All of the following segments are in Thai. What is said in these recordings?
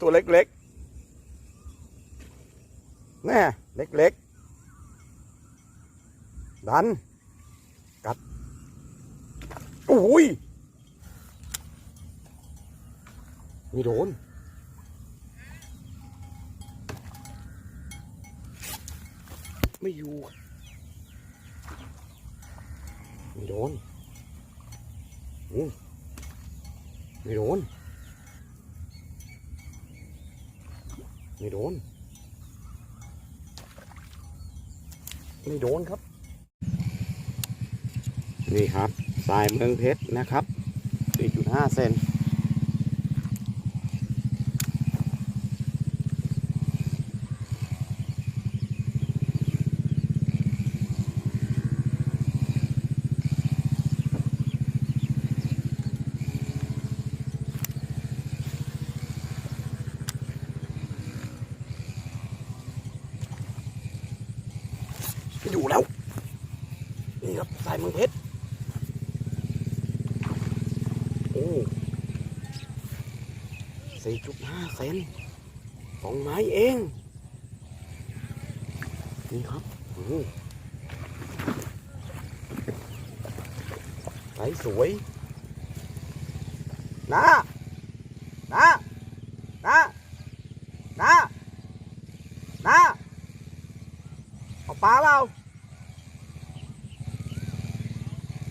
ตัวเล็กๆแน่เล็กๆ ดัน กัดอุ้ยไม่โดนไม่อยู่ไม่โดนอืมไม่โดน ไม่โดน ไม่โดนครับ นี่ครับสายเมืองเพชรนะครับ4.5เซน อยู่แล้ว นี่ครับสายเมืองเพชรโอ้สี่จุดห้าเซนสองไม้เอง นี่ครับโอ้สายสวยนะนะนะนะนะเอา ปลาเปล่า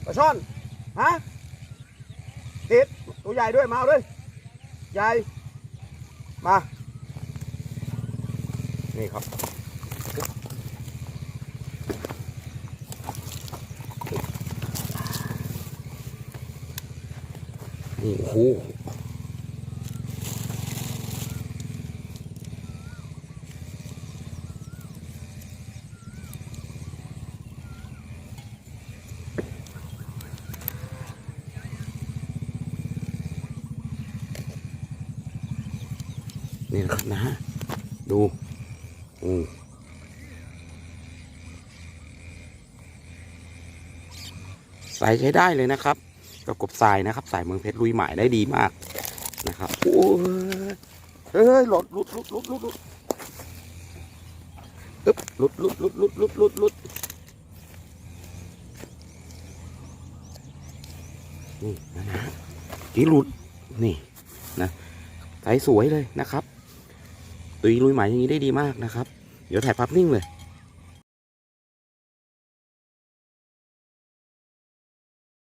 ปลาช่อนฮะติดตัวใหญ่ด้วยมาเอาด้วยใหญ่มานี่ครับนี่โอ้โห นี่นะครับนะฮะ ดูโอืมใส่ใช้ได้เลยนะครับกับกบทรายนะครับ สายเมืองเพชรลุยหมายได้ดีมากนะครับ โอ้ยเฮ้ยหลดลุดลุดลุดลุดลุดอึ๊บลุดลุดลุดลุดลุดลุดลุดนี่นะนะกี่ลุดนี่นะสายสวยเลยนะครับ ตุยลุยหมายอย่างนี้ได้ดีมากนะครับ เดี๋ยวถ่ายภาพนิ่งเลย